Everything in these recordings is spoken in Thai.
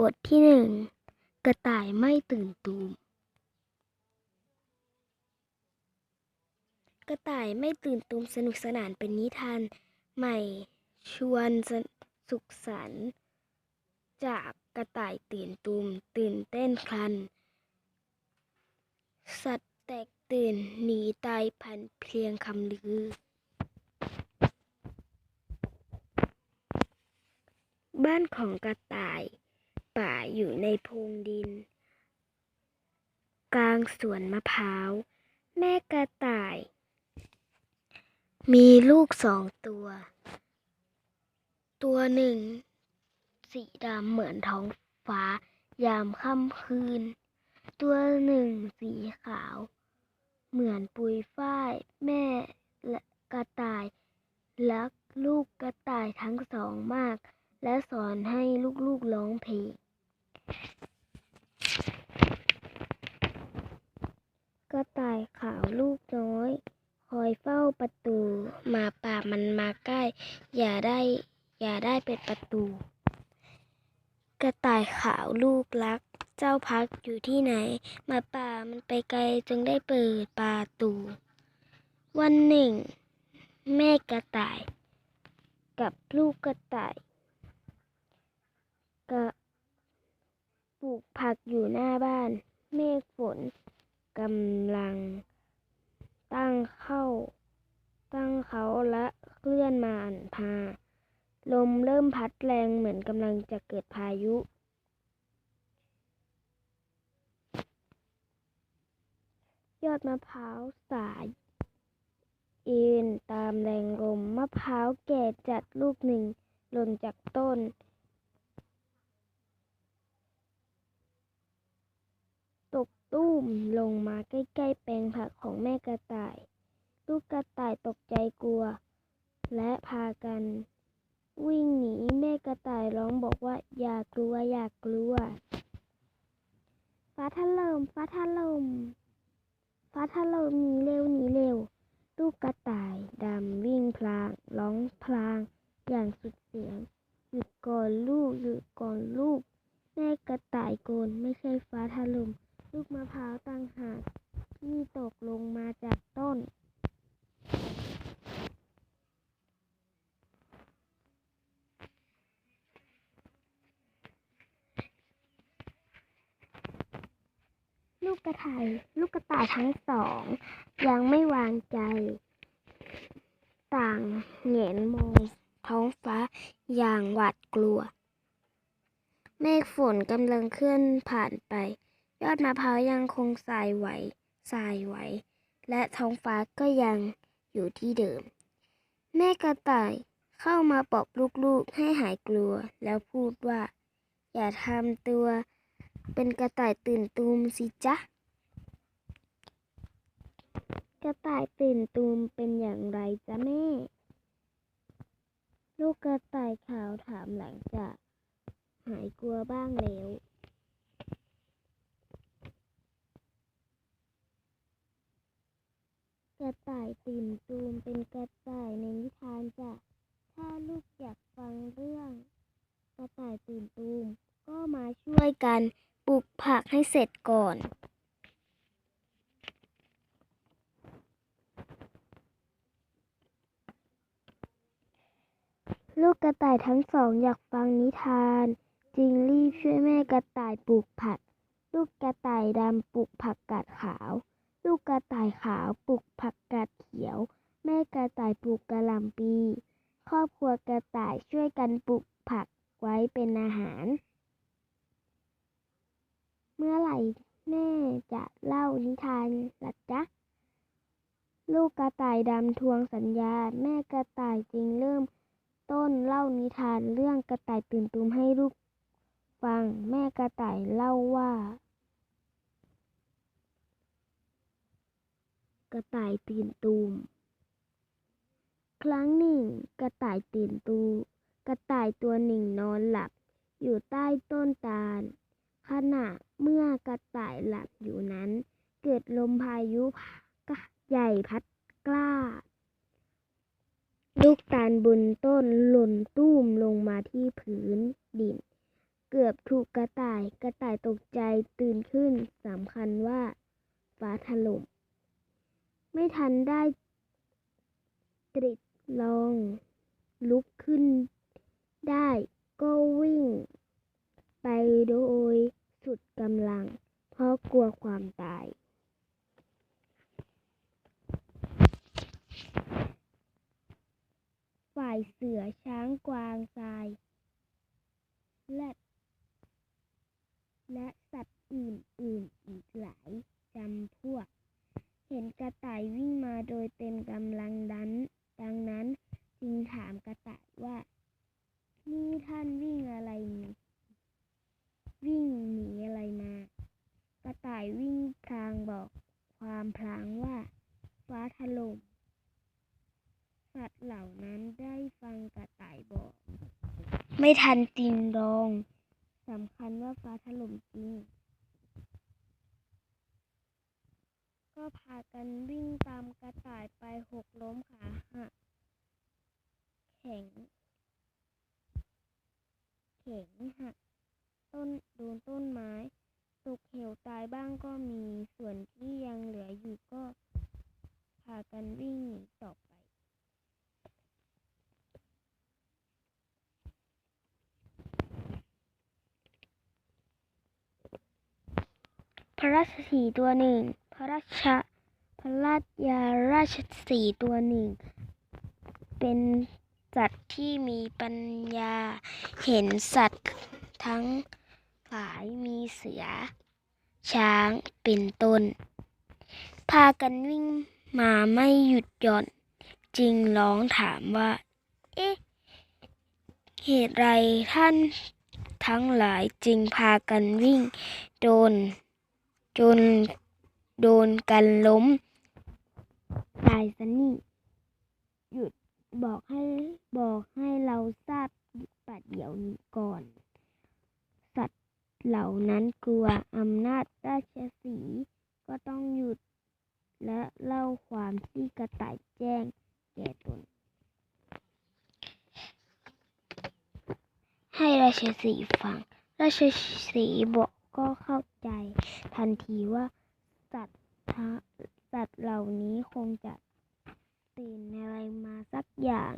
บทที่หนึ่งกระต่ายไม่ตื่นตูม กระต่ายไม่ตื่นตูมสนุกสนานเป็นนิทานใหม่ชวนส,สุขสันต์จากกระต่ายตื่นตูมตื่นเต้นครัน สัตว์แตกตื่นหนีตายพันเพลียงคำลือ บ้านของกระต่าย อยู่ในโพรงดิน กลางสวนมะพร้าว แม่กระต่าย มีลูกสองตัว ตัวหนึ่ง สีดำเหมือนท้องฟ้ายามค่ำคืน ตัวหนึ่งสีขาว เหมือนปุยฝ้าย แม่และกระต่ายรักลูกกระต่ายทั้งสองมาก และสอนให้ลูกๆร้องเพลง กระต่ายขาวลูกน้อย คอยเฝ้าประตูหมาป่ามันมาใกล้ อย่าได้อย่าได้เป็นประตู กระต่ายขาวลูกรัก เจ้าพักอยู่ที่ไหนหมาป่ามันไปไกลจึงได้เปิดประตู วันหนึ่ง แม่กระต่าย กับลูกกระต่ายก็ป ลูกผักอยู่หน้าบ้าน เมฆฝนกำลัง ตั้งเข้า ตั้งเขาและเคลื่อนมาอันพา ลมเริ่มพัดแรงเหมือนกำลังจะเกิดพายุ ยอดมะพร้าวสายเอ็นตามแรงลมมะพร้าวแก่จัดลูกหนึ่งหล่นจากต้น ตุ้มลงมาใกล้ๆแปลงผักของแม่กระต่าย ลูกกระต่ายตกใจกลัว และพากัน วิ่งหนีแม่กระต่ายร้องบอกว่า อย่ากลัวอย่ากลัว ฟ้าถล่มฟ้าถล่มฟ้าถล่มหนีเร็วหนีเร็ว ลูกกระต่ายดำวิ่งพลางร้องพลางอย่างสุดเสียงหยุดก่อนลูกหยุดก่อนลูกแม่กระต่ายโกนไม่ใช่ฟ้าถล่ม ลูกมะพร้าวต่างหากที่ตกลงมาจากต้น ลูกกระต่ายลูกกระต่ายทั้งสอง ยังไม่วางใจ ต่างแหงนมองท้องฟ้าอย่างหวาดกลัว เมฆฝนกำลังเคลื่อนผ่านไป ยอดมะพร้าวยังคงสายไหวสายไหว และท้องฟ้าก็ยังอยู่ที่เดิม แม่กระต่ายเข้ามาปลอบลูกๆให้หายกลัว แล้วพูดว่า อย่าทำตัว เป็นกระต่ายตื่นตูมสิจ๊ะ กระต่ายตื่นตูมเป็นอย่างไรจ๊ะแม่ ลูกกระต่ายขาวถามหลังจากหายกลัวบ้างแล้ว ระต่ายตื่นตูมเป็นกระต่ายในนิทานจ้ะ ถ้าลูกอยากฟังเรื่อง กระต่ายตื่นตูม ก็มาช่วยกันปลูกผักให้เสร็จก่อน ลูกกระต่ายทั้งสองอยากฟังนิทานจึงรีบช่วยแม่กระต่ายปลูกผัก ลูกกระต่ายดำปลูกผักกาดขาว ลูกกระต่ายขาวปลูกผักกาดเขียว แม่กระต่ายปลูกกะหล่ำปี ครอบครัวกระต่ายช่วยกันปลูกผักไว้เป็นอาหาร เมื่อไหร่แม่จะเล่านิทานล่ะจ๊ะ ลูกกระต่ายดำทวงสัญญา แม่กระต่ายจึงเริ่มต้นเล่านิทานเรื่องกระต่ายตื่นตูมให้ลูกฟัง แม่กระต่ายเล่าว่า กระต่ายตื่นตูม ครั้งหนึ่ง กระต่ายตื่นตูมกระต่ายตัวหนึ่งนอนหลับ อยู่ใต้ต้นตาล ขณะเมื่อกระต่ายหลับอยู่นั้น เกิดลมพายุใหญ่พัดกล้า ลูกตาลบนต้นหล่นตุ้มลงมาที่พื้นดิน เกือบถูกกระต่าย กระต่ายตกใจตื่นขึ้นสำคัญว่าฟ้าถล่ม ไม่ทันได้ตริดลอง ลุกขึ้นได้ก็วิ่ง ไปโดยสุดกำลัง เพราะกลัวความตาย ฝ่ายเสือช้างกวางทรายและและสัตว์อื่น ๆ อีกหลายจำพวก เห็นกระต่ายวิ่งมาโดยเต็มกำลังดัน ดังนั้นจึงถามกระต่ายว่านี่ท่านวิ่งอะไรวิ่งหนีอะไรมา กระต่ายวิ่งพลางบอกความพลางว่าฟ้าถล่มสัตว์เหล่านั้นได้ฟังกระต่ายบอก ไม่ทันตินรองสำคัญว่าฟ้าถล่มจริง ก็พากันวิ่งตามกระต่ายไปหกล้มขาหักแข็ง เข็งหักต้นโดนต้นไม้ตกเหวตายบ้างก็มีส่วนที่ยังเหลืออยู่ก็พากันวิ่งหนีต่อไป พระราชสีตัวหนึ่ง พระราชาพระราชยาราชสีตัวหนึ่ง เป็นสัตว์ที่มีปัญญาเห็นสัตว์ทั้งหลายมีเสือ ช้างเป็นต้น พากันวิ่งมาไม่หยุดหย่อน จึงร้องถามว่า เอ๊ะ เหตุไรท่านทั้งหลายจึงพากันวิ่ง โดน จน โดนกันล้มตายซะนี่หยุดบอกให้บอกให้เราทราบปัดเดี๋ยวนี้ก่อน สัตว์เหล่านั้นกลัวอำนาจราชสีก็ต้องหยุด และเล่าความที่กระต่ายแจ้งแก่ตน ให้ราชสีฟัง ราชสีบอกก็เข้าใจทันทีว่า สัตว์สัตว์เหล่านี้คงจะตื่นอะไรมาสักอย่าง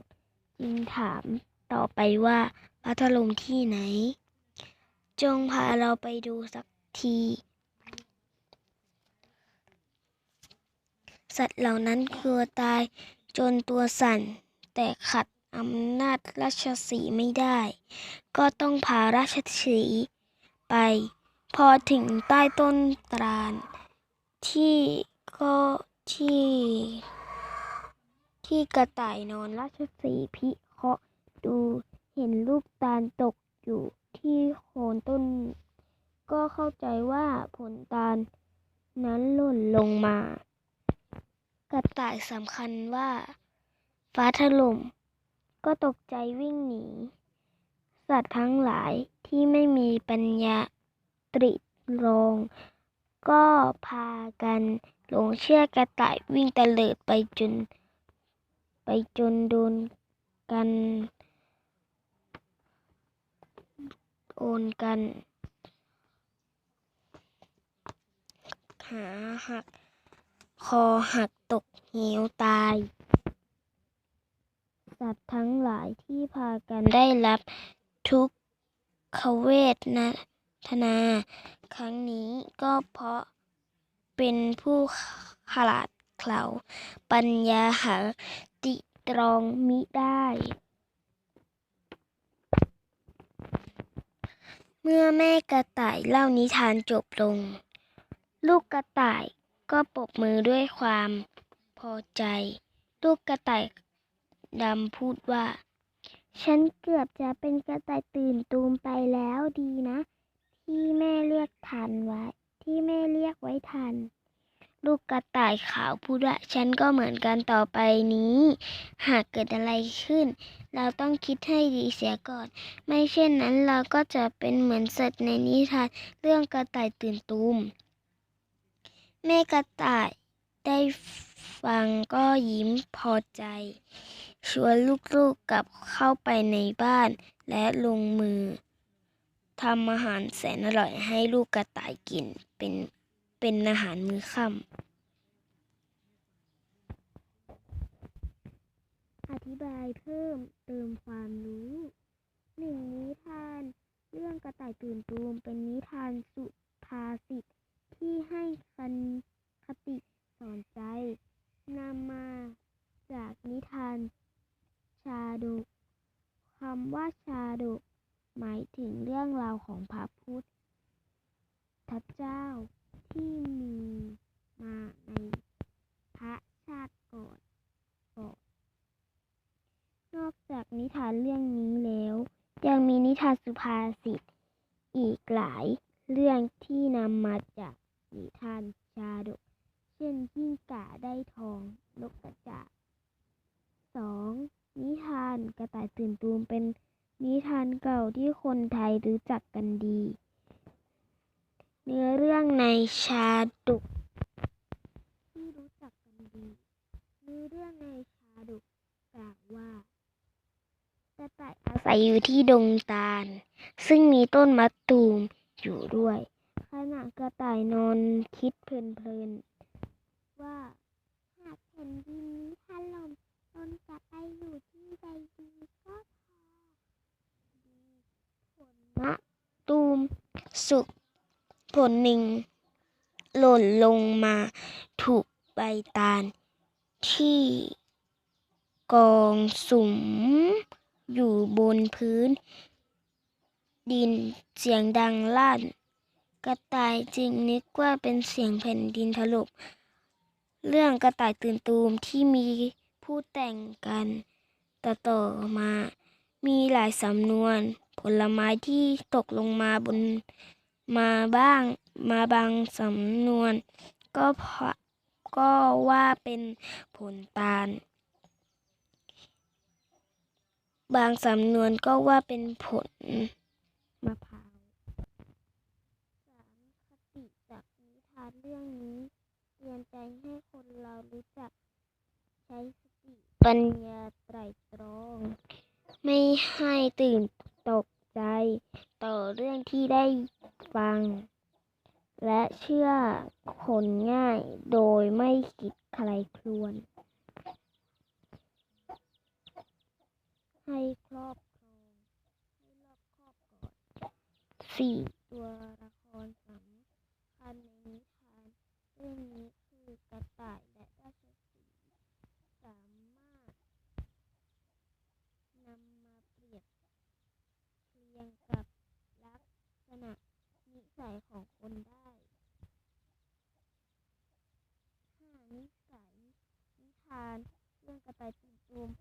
จึงถามต่อไปว่าพระถล่มที่ไหน จงพาเราไปดูสักที สัตว์เหล่านั้นกลัวตายจนตัวสั่น แต่ขัดอำนาจราชสีไม่ได้ ก็ต้องพาราชสีไป พอถึงใต้ต้นตราล ที่ก็ที่ ที่กระต่ายนอนราชสีพิเคราะห์ดูเห็นลูกตาลตกอยู่ที่โคนต้น ก็เข้าใจว่าผลตาลนั้นหล่นลงมา กระต่ายสำคัญว่า ฟ้าถล่ม ก็ตกใจวิ่งหนี สัตว์ทั้งหลายที่ไม่มีปัญญาตริตรอง ก็พากันหลงเชื่อกระต่ายวิ่งตะเลิดไปจน ไปจนโดนกันโอนกัน ขาหัก คอหักตกเหวตาย สัตว์ทั้งหลายที่พากันได้รับทุกขเวทนะา ครั้งนี้ก็เพราะเป็นผู้ขลาดเขลาปัญญาหาติตรองมิได้ เมื่อแม่กระต่ายเล่านิทานจบลง ลูกกระต่ายก็ปรบมือด้วยความพอใจ ลูกกระต่ายดำพูดว่า ฉันเกือบจะเป็นกระต่ายตื่นตูมไปแล้วดีนะ ที่แม่เรียกทันไว้ ที่แม่เรียกไว้ทัน ลูกกระต่ายขาวพูดว่าฉันก็เหมือนกันต่อไปนี้ หากเกิดอะไรขึ้น เราต้องคิดให้ดีเสียก่อน ไม่เช่นนั้นเราก็จะเป็นเหมือนสัตว์ในนิทานเรื่องกระต่ายตื่นตูมแม่กระต่ายได้ฟังก็ยิ้มพอใจ ชวนลูกๆกกลับเข้าไปในบ้านและลงมือ ทำอาหารแสนอร่อยให้ลูกกระต่ายกินเป็นเป็นอาหารมื้อค่ำอธิบายเพิ่มเติมความรู้หนึ่งนิทาน เรื่องกระต่ายตื่นตูมเป็นนิทานสุภาษิตที่ให้คันคติสอนใจนำมาจากนิทานชาดกคำว่าชาดก หมายถึงเรื่องราวของพระพุทธเจ้าที่มีมาในพระชาติก่อนก่อนนอกจากนิทานเรื่องนี้แล้ว ยังมีนิทานสุภาษิตอีกหลายเรื่องที่นำมาจากนิทานชาดก เช่นยิ่งก่าได้ทองนกกระจาบสองนิทานกระต่ายตื่นตูมเป็น นิทานเก่าที่คนไทยรู้จักกันดี เนื้อเรื่องในชาดกที่รู้จักกันดี เนื้อเรื่องในชาดกกล่าวว่ากระต่ายอาศัยอยู่ที่ดงตาล ซึ่งมีต้นมะตูมอยู่ด้วย ขณะกระต่ายนอนคิดเพลินๆว่าหากแผ่นดินนี้ถล่มตนจะไปอยู่ที่ใดดีก็พอดีผล มะตูมสุกผลหนึ่ง หล่นลงมาถูกใบตาล ที่กองสุมอยู่บนพื้น ดินเสียงดังลั่น กระต่ายจึงนึกว่าเป็นเสียงแผ่นดินถล่มเรื่องกระต่ายตื่นตูมที่มีผู้แต่งกันต่อต่อๆมา มีหลายสำนวน ผลไม้ที่ตกลงมาบนมาบ้างมาบางสำนวน ก็เพราะก็ว่าเป็นผลตาล บางสำนวนก็ว่าเป็นผลมะพร้าวสามคติจากนิทานเรื่องนี้เตือนใจให้คนเรารู้จัก ใช้สติปัญญาไตรตรอง ไม่ให้ตื่น ตกใจ ต่อเรื่องที่ได้ฟัง และเชื่อคนง่ายโดยไม่คิดใครครวญให้ครอบครองให้รอบครอบก่อนสี่ตัวละครสำคัญในนิทานเรื่องนี้คือกระต่าย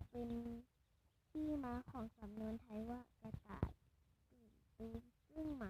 เป็นที่มาของสำนวนไทยว่ากระต่ายตื่นตูมซึ่งไหม